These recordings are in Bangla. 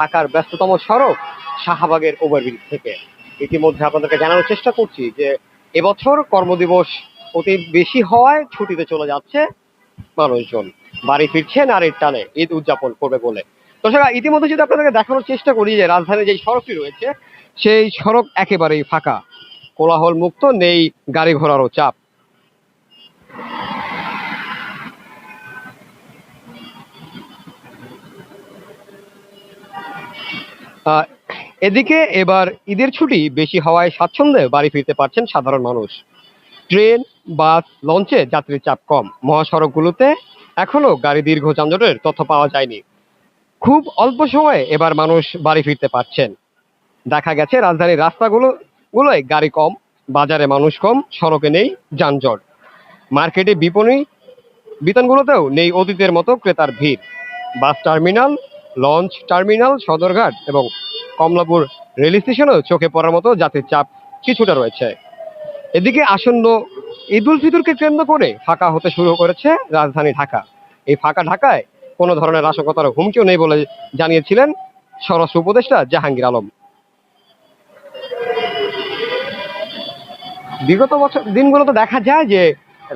ঢাকার ব্যস্ততম সড়ক শাহবাগের ওভারব্রিজ থেকে। ইতিমধ্যে আপনাদেরকে জানানোর চেষ্টা করছি যে, এবছর কর্মদিবস অতি বেশি হওয়ায় ছুটিতে চলে যাচ্ছে মানুষজন। বাড়ি ফিরছে নারীর টানে ঈদ উদযাপন করবে বলে। দর্শক ইতিমধ্যে যদি আপনাদেরকে দেখানোর চেষ্টা করি যে, রাজধানীর যে সড়কটি রয়েছে, সেই সড়ক একেবারেই ফাঁকা। কোলাহল মুক্ত নেই গাড়ি ঘোড়ারও চাপ। এদিকে এবার ঈদের ছুটি বেশি হওয়ায় স্বাচ্ছন্দ্যে বাড়ি ফিরতে পারছেন সাধারণ মানুষ। ট্রেন, বাস, লঞ্চে যাত্রীর চাপ কম। মহাসড়কগুলোতে এখনও গাড়ি দীর্ঘ যানজটের তথ্য পাওয়া যায়নি। খুব অল্প সময়ে এবার মানুষ বাড়ি ফিরতে পারছেন। দেখা গেছে রাজধানীর রাস্তাগুলো, গুলোয় গাড়ি কম, বাজারে মানুষ কম, সড়কে নেই যানজট। মার্কেটে বিপণী, বিতানগুলোতেও নেই অতীতের মতো ক্রেতার ভিড়। Bus terminal launch terminal, Sadarghat এবং কমলাপুর রেল স্টেশনেও চোখে পড়ার মতো যাত্রীর চাপ কিছুটা রয়েছে। এদিকে আসন্ন ঈদ উল ফিতরকে কেন্দ্র করে ফাঁকা হতে শুরু করেছে রাজধানী ঢাকা। এই ফাঁকা ঢাকায় কোনো ধরনের নাশকতার হুমকিও নেই বলে জানিয়েছিলেন স্বরাষ্ট্র উপদেষ্টা জাহাঙ্গীর আলম। বিগত বছর দিনগুলোতে দেখা যায় যে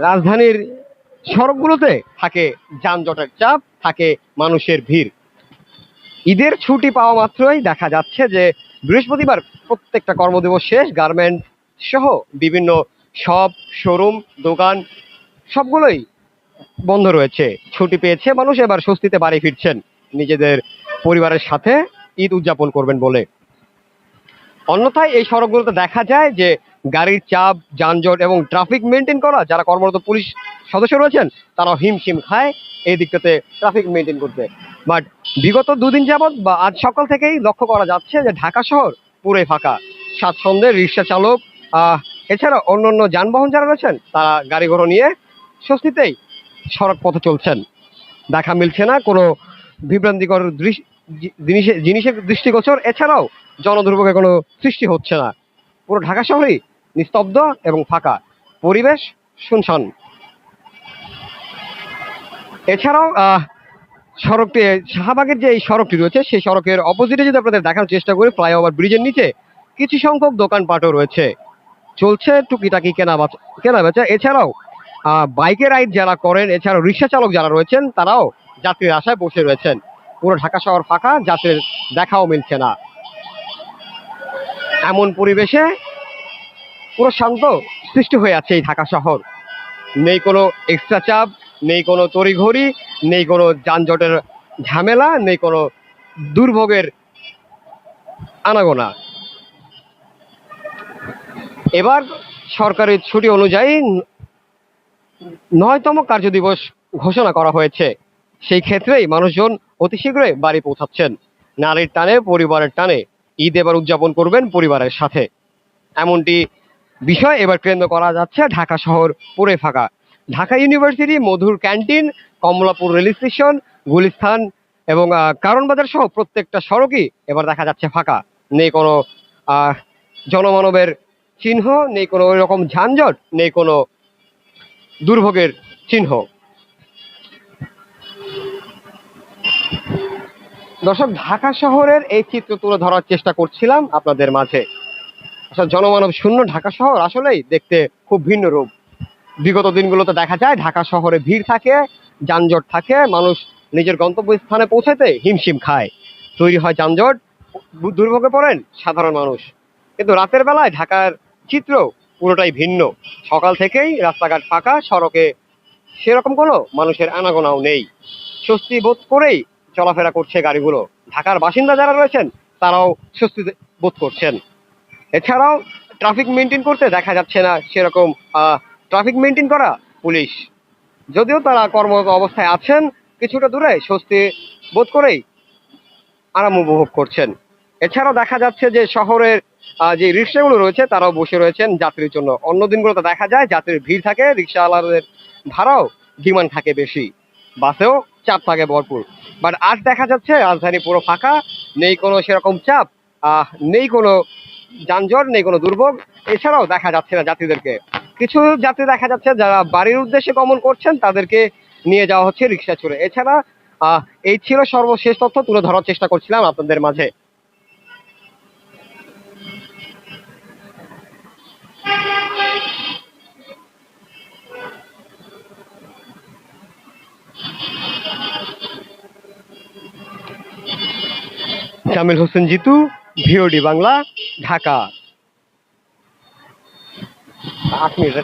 রাজধানীর সড়কগুলোতে থাকে যানজটের চাপ, থাকে মানুষের ভিড়। ঈদের ছুটি পাওয়া মাত্রই দেখা যাচ্ছে যে বৃহস্পতিবার প্রত্যেকটা কর্মদিবস শেষ গার্মেন্ট সহ বিভিন্ন শপ শোরুম দোকান সবগুলোই বন্ধ রয়েছে। ছুটি পেয়েছে মানুষ, এবার স্বস্তিতে বাড়ি ফিরছেন নিজেদের পরিবারের সাথে ঈদ উদযাপন করবেন বলে। অন্যথায় এই সড়কগুলোতে দেখা যায় যে গাড়ির চাপ, যানজট এবং ট্রাফিক মেনটেন করা, যারা কর্মরত পুলিশ সদস্য রয়েছেন, তারাও হিমশিম খায়। এই দিকটাতে ট্রাফিক মেনটেন করতে। বাট বিগত দুদিন যাবৎ বা আজ সকাল থেকেই লক্ষ্য করা যাচ্ছে যে ঢাকা শহর পুরোই ফাঁকা। স্বাচ্ছন্দ্যে রিক্সা চালক এছাড়া অন্যান্য যানবাহন যারা রয়েছেন, তারা গাড়ি ঘোড়া নিয়ে স্বস্তিতেই সড়ক পথে চলছেন। দেখা মিলছে না কোনো বিভ্রান্তিকর জিনিসের জিনিসের দৃষ্টিগোচর। এছাড়াও জনদুর্ভোগে কোনো সৃষ্টি হচ্ছে না। পুরো ঢাকা শহরই নিস্তব্ধ এবং ফাঁকা। পরিবেশ শুনশান। এছাড়াও সড়কটি, শাহবাগের যে এই সড়কটি রয়েছে, সেই সড়কের অপোজিটে যদি আপনাদের দেখার চেষ্টা করি ফ্লাইওভার ব্রিজের নিচে কিছু সংখ্যক দোকানপাটও রয়েছে। চলছে টুকিটাকি কেনা কেনা বেচা। এছাড়াও বাইকে রাইড যারা করেন, এছাড়াও রিক্সা চালক যারা রয়েছেন, তারাও যাত্রীর আশায় বসে রয়েছেন। পুরো ঢাকা শহর ফাঁকা যাত্রীর দেখাও মিলছে না। এমন পরিবেশে পুরো শান্ত সৃষ্টি হয়ে আছে এই ঢাকা শহর। নেই কোনো এক্সট্রা চাপ, নেই কোনো তড়িঘড়ি নেই কোনো যানজটের ঝামেলা, নেই কোনো দুর্ভোগের আনাগোনা। এবার সরকারি ছুটি অনুযায়ী নয়তম কার্যদিবস ঘোষণা করা হয়েছে। সেই ক্ষেত্রেই মানুষজন অতি শীঘ্রই বাড়ি পৌঁছাচ্ছেন। নারীর টানে, পরিবারের টানে। ঈদ এবার উদযাপন করবেন পরিবারের সাথে। এমনটি বিষয় এবার কেন্দ্র করা যাচ্ছে ঢাকা শহর পুরে ফাঁকা। Dhaka university Madhur canteen Kamalapur rail station, Gulistan এবং কারণবাজার সহ প্রত্যেকটা সড়কই এবার দেখা যাচ্ছে ফাঁকা। নেই কোনো জনমানবের চিহ্ন, নেই কোনো রকম যানজট, নেই কোনো দুর্ভোগের চিহ্ন। দর্শক, ঢাকা শহরের এই চিত্র তুলে ধরার চেষ্টা করছিলাম আপনাদের মাঝে। আসলে জনমানব শূন্য ঢাকা শহর আসলেই দেখতে খুব ভিন্ন রূপ। বিগত দিনগুলোতে দেখা যায়, ঢাকা শহরে ভিড় থাকে যানজট থাকে, মানুষ নিজের গন্তব্যস্থানে পৌঁছাতে হিমশিম খায়। তৈরি হয় যানজট দুর্ভোগে পড়েন সাধারণ মানুষ। কিন্তু রাতের বেলায় ঢাকার চিত্র পুরোটাই ভিন্ন। সকাল থেকেই রাস্তাঘাট ফাঁকা, সড়কে সেরকম কোনো মানুষের আনাগোনাও নেই। স্বস্তি বোধ করেই চলাফেরা করছে গাড়িগুলো। ঢাকার বাসিন্দা যারা রয়েছেন, তারাও স্বস্তি বোধ করছেন। এছাড়াও ট্রাফিক মেনটেন করতে দেখা যাচ্ছে না সেরকম ট্রাফিক মেনটেন করা পুলিশ। যদিও তারা কর্মরত অবস্থায় আছেন, কিছুটা দূরে স্বস্তি বোধ করেই আরাম উপভোগ করছেন। এছাড়াও দেখা যাচ্ছে যে শহরের যে রিক্সাগুলো রয়েছে, তারাও বসে রয়েছেন যাত্রীর জন্য। অন্য দিনগুলোতে দেখা যায়, যাত্রীর ভিড় থাকে, রিক্সাওয়ালাদের ভাড়াও ডিমান্ড থাকে বেশি। বাসেও চাপ থাকে ভরপুর। বাট আজ দেখা যাচ্ছে, রাজধানী পুরো ফাঁকা, নেই কোনো সেরকম চাপ নেই কোনো যানজট, নেই কোনো দুর্ভোগ। এছাড়াও দেখা যাচ্ছে না যাত্রীদেরকে। কিছু যাত্রী দেখা যাচ্ছে যারা বাড়ির উদ্দেশ্যে গমন করছেন, তাদেরকে নিয়ে যাওয়া হচ্ছে রিক্সা চড়ে। এছাড়া এই ছিল সর্বশেষ তথ্য, তুলে ধরার চেষ্টা করছিলাম আপনাদের মাঝে। জামিল হোসেন জিতু, ভিওডি বাংলা, ঢাকা। आठ मिनट